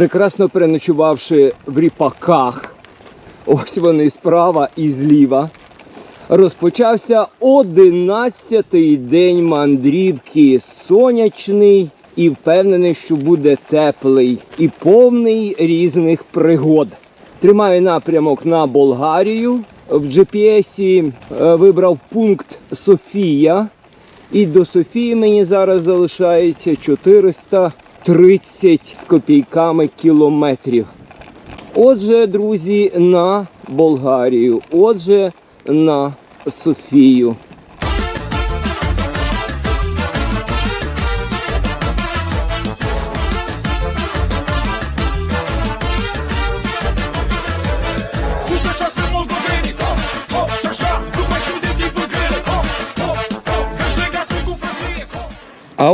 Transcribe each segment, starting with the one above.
прекрасно переночувавши в ріпаках, ось вони справа і зліва, розпочався одинадцятий день мандрівки, сонячний і впевнений, що буде теплий і повний різних пригод. Тримаю напрямок на Болгарію. В GPS е, вибрав пункт Софія. І до Софії мені зараз залишається 430 з копійками кілометрів. Отже, друзі, на Болгарію. Отже, на Софію.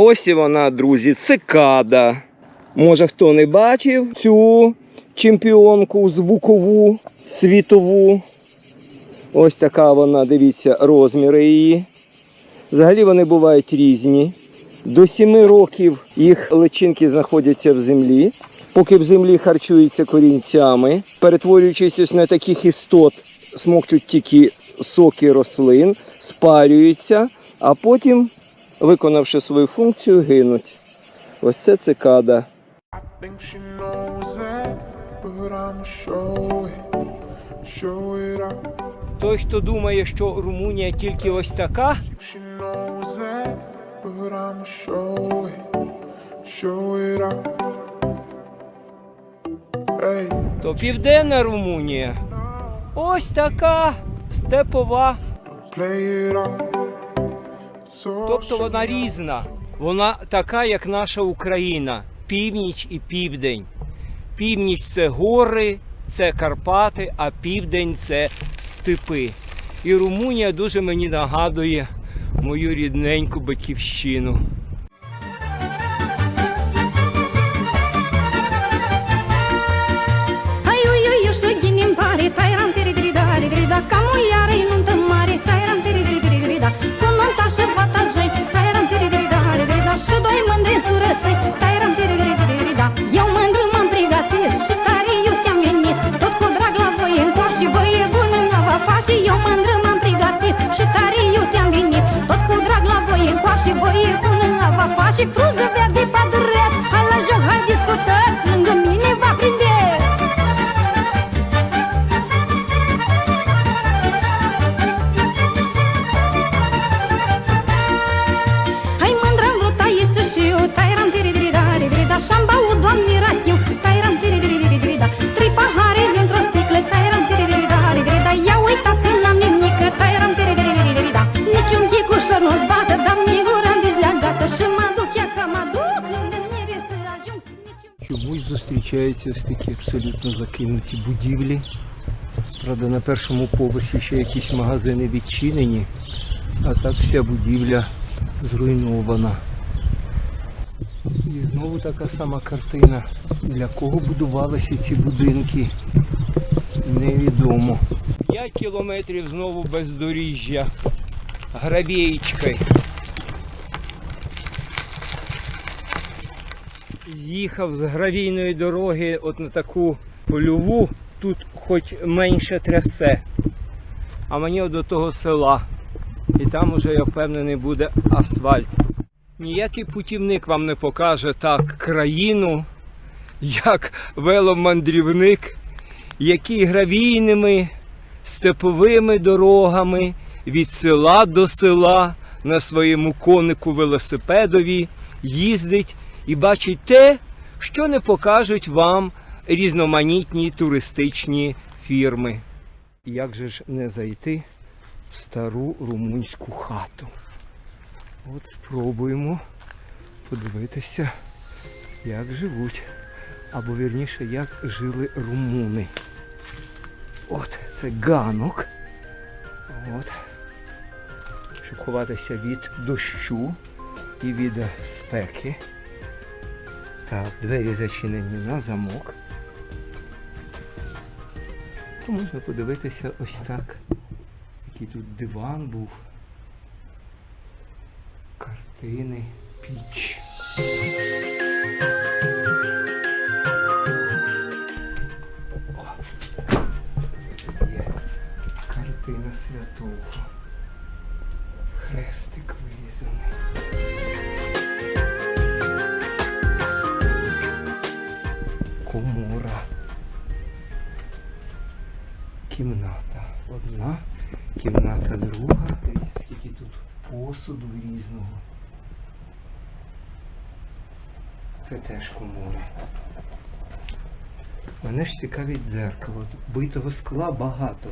Ось вона, друзі, цикада. Може, хто не бачив цю чемпіонку звукову, світову. Ось така вона, дивіться, розміри її. Взагалі вони бувають різні. До 7 років їх личинки знаходяться в землі, поки в землі харчуються корінцями, перетворюючись на таких істот, смоктуть тільки соки рослин, спарюються, а потім, виконавши свою функцію, гинуть. Ось це цикада. Той, хто думає, що Румунія тільки ось така, то південна Румунія ось така степова. Тобто вона різна. Вона така, як наша Україна. Північ і південь. Північ це гори, це Карпати, а південь це степи. І Румунія дуже мені нагадує мою рідненьку батьківщину. Чомусь ось такі абсолютно закинуті будівлі. Правда, на першому поверсі ще якісь магазини відчинені, а так вся будівля зруйнована. І знову така сама картина. Для кого будувалися ці будинки, невідомо. 5 кілометрів знову бездоріжжя. Гравєєчкою. Їхав з гравійної дороги от на таку польову, тут хоч менше трясе. А мені до того села. І там уже, я впевнений, буде асфальт. Ніякий путівник вам не покаже так країну, як веломандрівник, який гравійними степовими дорогами від села до села на своєму конику велосипедові їздить і бачить те, що не покажуть вам різноманітні туристичні фірми. Як же ж не зайти в стару румунську хату? От спробуємо подивитися, як живуть, або вірніше, як жили румуни. От це ганок. От. Щоб ховатися від дощу і від спеки. Так, двері зачинені на замок. То можна подивитися ось так. Який тут диван був. Картини, піч. О, є картина святого. Хрестик вирізаний. Кімната. Одна, кімната друга. Дивіться, скільки тут посуду різного. Це теж комори. Мене ж цікавить дзеркало. Битого скла багато.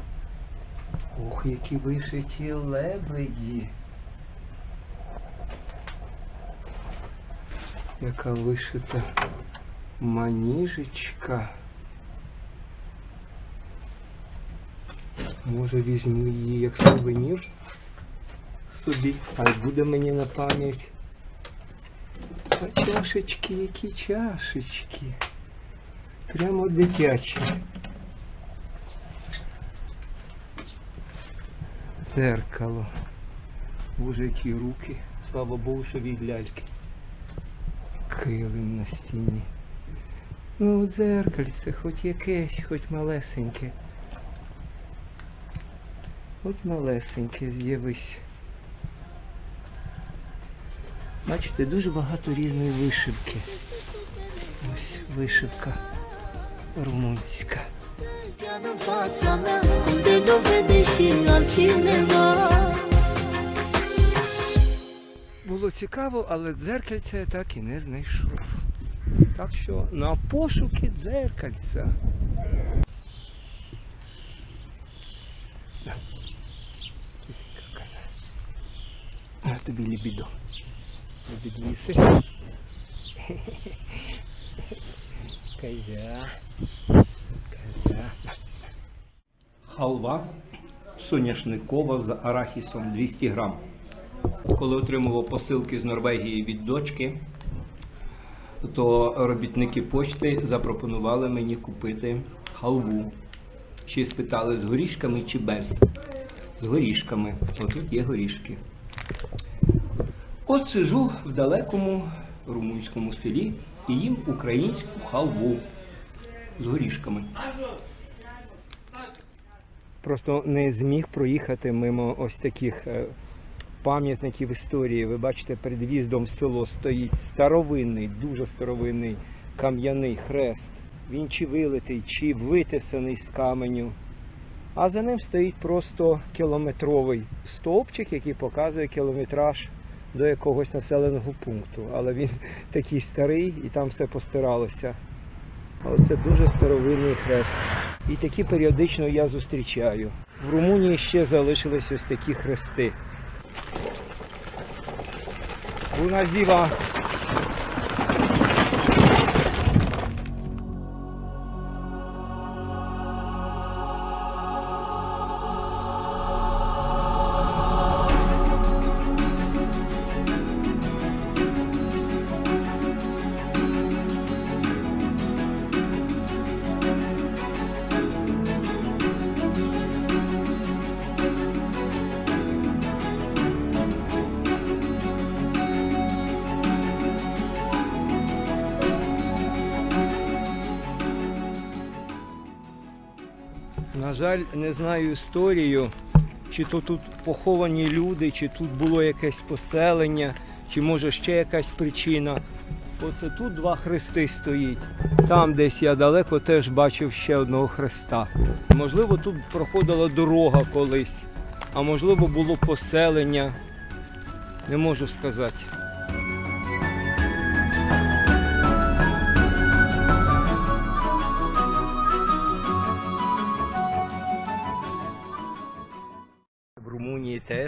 Ох, які вишиті лебеді. Яка вишита маніжечка. Може візьму її як сувенір собі, а й буде мені на пам'ять. А чашечки, які чашечки. Прямо дитячі. Дзеркало. Боже, які руки. Слава Богу, що від ляльки. Килим на стіні. Ну, дзеркальце, хоч якесь, хоч малесеньке. Хоч малесеньке з'явись. Бачите, дуже багато різної вишивки. Ось вишивка румунська. Було цікаво, але дзеркальця я так і не знайшов. Так що на пошуки дзеркальця. Тобі лібідо. Їси. Кайда. Кайда. Халва соняшникова з арахісом 200 грам. Коли отримував посилки з Норвегії від дочки, то робітники почти запропонували мені купити халву. Й спитали, з горішками чи без. З горішками. Отут є горішки. От сижу в далекому румунському селі і їм українську халву з горішками. Просто не зміг проїхати мимо ось таких е, пам'ятників історії. Ви бачите, перед в'їздом в село стоїть старовинний, дуже старовинний кам'яний хрест. Він чи вилитий, чи витисаний з каменю. А за ним стоїть просто кілометровий стовпчик, який показує кілометраж до якогось населеного пункту. Але він такий старий і там все постиралося. Але це дуже старовинний хрест. І такі періодично я зустрічаю. В Румунії ще залишились ось такі хрести. Bună ziua! Жаль, не знаю історію, чи то тут поховані люди, чи тут було якесь поселення, чи може ще якась причина. Оце тут два хрести стоїть. Там десь я далеко теж бачив ще одного хреста. Можливо, тут проходила дорога колись, а можливо було поселення. Не можу сказати.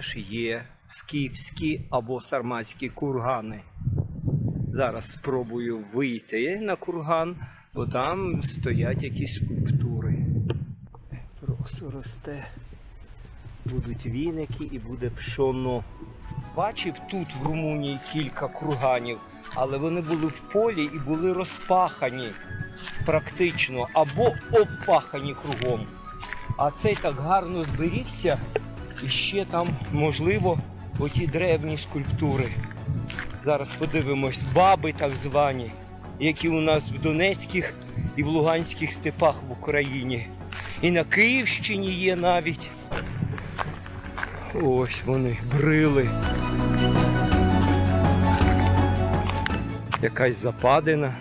Теж є скіфські або сарматські кургани. Зараз спробую вийти на курган, бо там стоять якісь скульптури. Просто росте. Будуть віники і буде пшоно. Бачив тут в Румунії кілька курганів, але вони були в полі і були розпахані практично або обпахані кругом. А цей так гарно зберігся. І ще там, можливо, оті древні скульптури. Зараз подивимось, баби так звані, які у нас в Донецьких і в Луганських степах в Україні. І на Київщині є навіть. Ось вони, брили. Якась западина.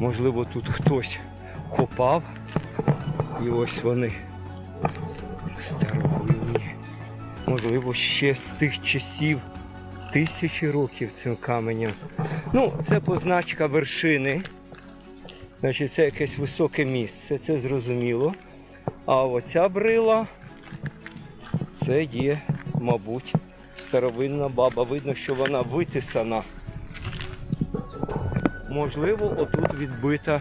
Можливо, тут хтось копав. І ось вони Старовинні. Можливо, ще з тих часів тисячі років цим каменем. Ну, це позначка вершини. Значить, це якесь високе місце, це зрозуміло. А оця брила це є, мабуть, старовинна баба. Видно, що вона витисана. Можливо, отут відбита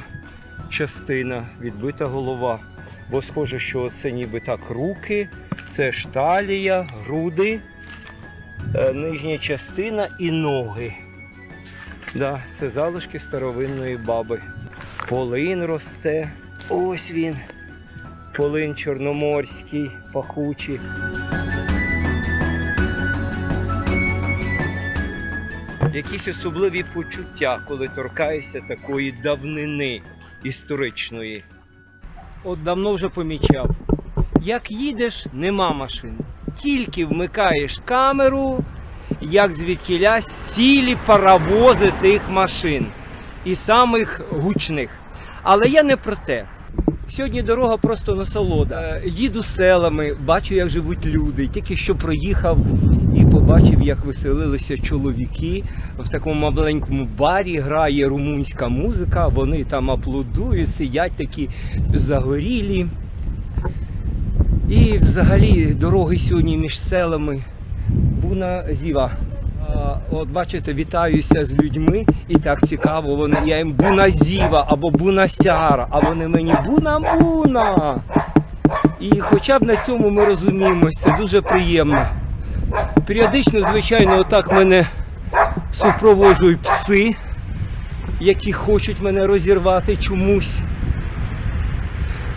частина, відбита голова. Бо схоже, що це ніби так руки, це ж талія, груди, е, нижня частина і ноги. Да, це залишки старовинної баби. Полин росте. Ось він. Полин чорноморський, пахучий. Якісь особливі почуття, коли торкаєшся такої давнини історичної. От давно вже помічав. Як їдеш, нема машин. Тільки вмикаєш камеру, як звідкілясь цілі паровози тих машин. І самих гучних. Але я не про те. Сьогодні дорога просто насолода. Е, Їду селами, бачу, як живуть люди. Тільки що проїхав і побачив, як веселилися чоловіки. В такому маленькому барі грає румунська музика, вони там аплодують, сидять такі загорілі. І взагалі дороги сьогодні між селами буна зіва. От бачите, вітаюся з людьми, і так цікаво, вони, я їм буназіва або бунасяра, а вони мені буна-буна. І хоча б на цьому ми розуміємося, дуже приємно. Періодично, звичайно, отак мене супроводжують пси, які хочуть мене розірвати чомусь.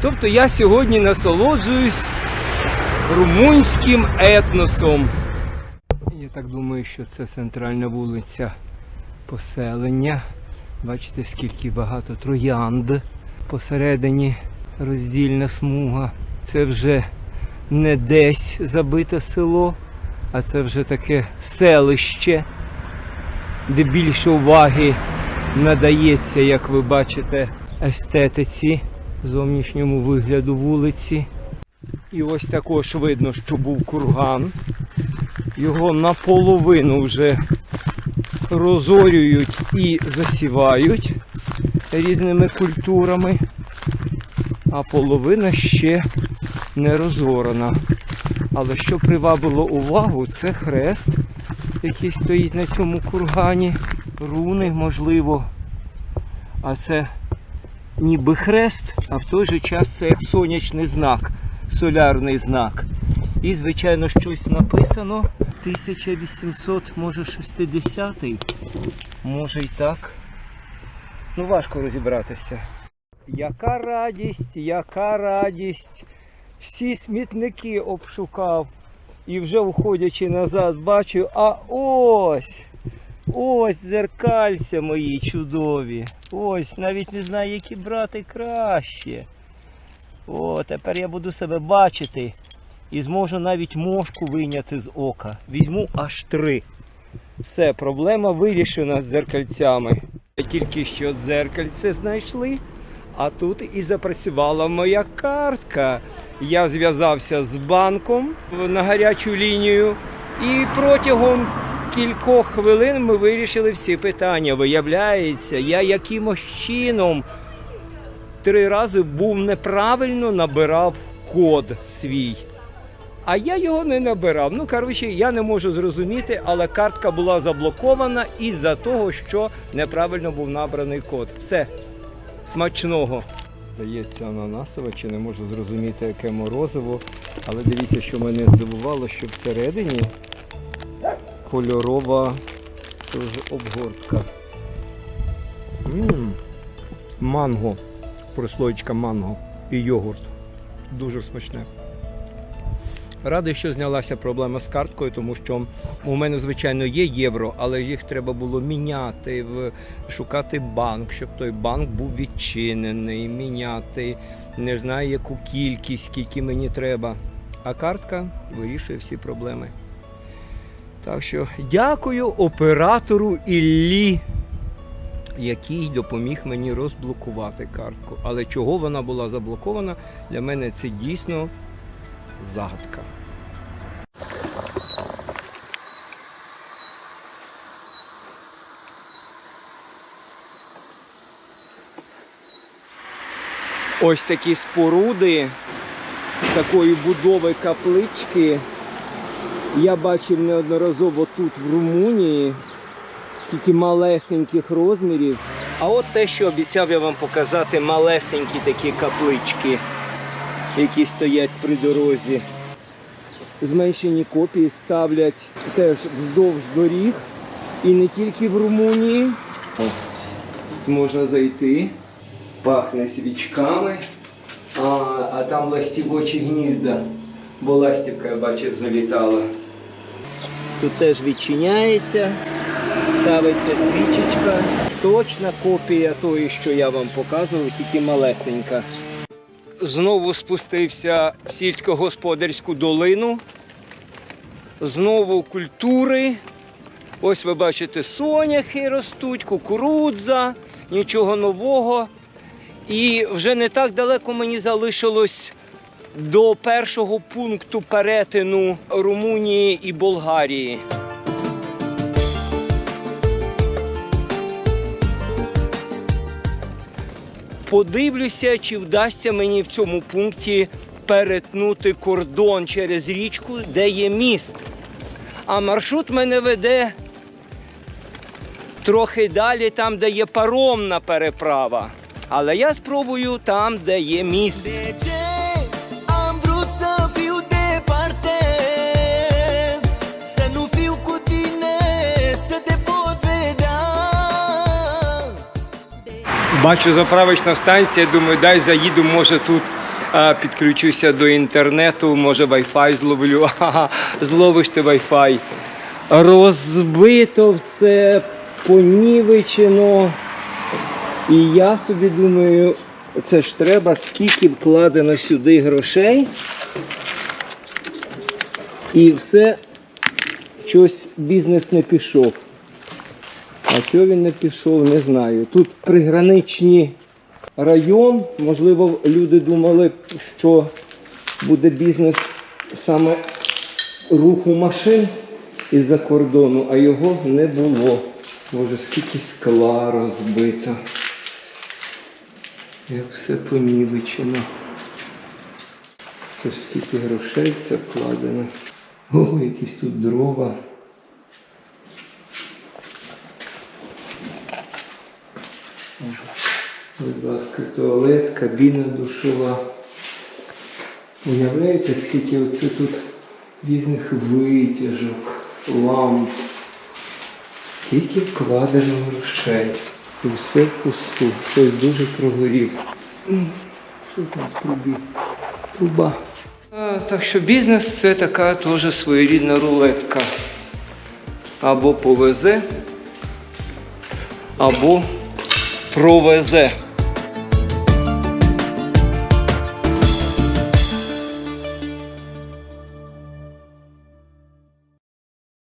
Тобто я сьогодні насолоджуюсь румунським етносом. Я так думаю, що це центральна вулиця поселення. Бачите, скільки багато троянд посередині роздільна смуга. Це вже не десь забите село, а це вже таке селище, де більше уваги надається, як ви бачите, естетиці, зовнішньому вигляду вулиці. І ось також видно, що був курган. Його наполовину вже розорюють і засівають різними культурами, а половина ще не розорана. Але що привабило увагу, це хрест, який стоїть на цьому кургані. Руни, можливо. А це ніби хрест, а в той же час це як сонячний знак, солярний знак. І, звичайно, щось написано. 1800, може 60-й, може і так. Ну, важко розібратися. Яка радість, яка радість. Всі смітники обшукав. І вже входячи назад, бачу, а ось, ось дзеркальця мої чудові. Ось, навіть не знаю, які брати краще. О, тепер я буду себе бачити і зможу навіть мошку вийняти з ока. Візьму аж три. Все, проблема вирішена з дзеркальцями. Тільки що дзеркальце знайшли, а тут і запрацювала моя картка. Я зв'язався з банком на гарячу лінію і протягом кількох хвилин ми вирішили всі питання. Виявляється, я якимось чином три рази був неправильно набирав код свій. А я його не набирав. Ну, коротше, я не можу зрозуміти, але картка була заблокована із-за того, що неправильно був набраний код. Все, смачного. Здається, ананасове, чи не можу зрозуміти, яке морозиво. Але дивіться, що мене здивувало, що всередині кольорова обгортка. М, Манго. Прослоєчка манго і йогурт. Дуже смачне. Радий, що знялася проблема з карткою, тому що у мене, звичайно, є євро, але їх треба було міняти, шукати банк, щоб той банк був відчинений, міняти, не знаю, яку кількість, скільки мені треба. А картка вирішує всі проблеми. Так що дякую оператору Іллі, який допоміг мені розблокувати картку. Але чого вона була заблокована, для мене це дійсно загадка. Ось такі споруди такої будови каплички. Я бачив неодноразово тут в Румунії, тільки малесеньких розмірів. А от те, що обіцяв я вам показати, малесенькі такі каплички, які стоять при дорозі. Зменшені копії ставлять теж вздовж доріг. І не тільки в Румунії. Можна зайти пахне свічками, а, а там ластівочі гнізда, бо ластівка, я бачив, залітала. Тут теж відчиняється, ставиться свічечка. Точна копія тої, що я вам показував, тільки малесенька. Знову спустився в сільськогосподарську долину. Знову культури. Ось ви бачите, соняхи ростуть, кукурудза, нічого нового. І вже не так далеко мені залишилось до першого пункту перетину Румунії і Болгарії. Подивлюся, чи вдасться мені в цьому пункті перетнути кордон через річку, де є міст. А маршрут мене веде трохи далі, там, де є паромна переправа. Але я спробую там, де є міст. Бачу заправочна станція, думаю, дай заїду, може тут а, підключуся до інтернету, може Wi-Fi зловлю. Ага, зловиш ти Wi-Fi. Розбито все, понівечено. І я собі думаю, це ж треба, скільки вкладено сюди грошей. І все, щось бізнес не пішов. А чого він не пішов, не знаю. Тут приграничний район. Можливо, люди думали, що буде бізнес саме руху машин із-за кордону, а його не було. Боже, скільки скла розбито. Як все понівечено. Ось скільки грошей це вкладено. О, якісь тут дрова. Будь ласка, туалет, кабіна душова. Уявляєте, скільки оце тут різних витяжок, ламп. Скільки вкладено грошей. І все впусту. Хтось дуже прогорів. Що там в трубі? Труба. Так що бізнес це така теж своєрідна рулетка. Або повезе, або провезе.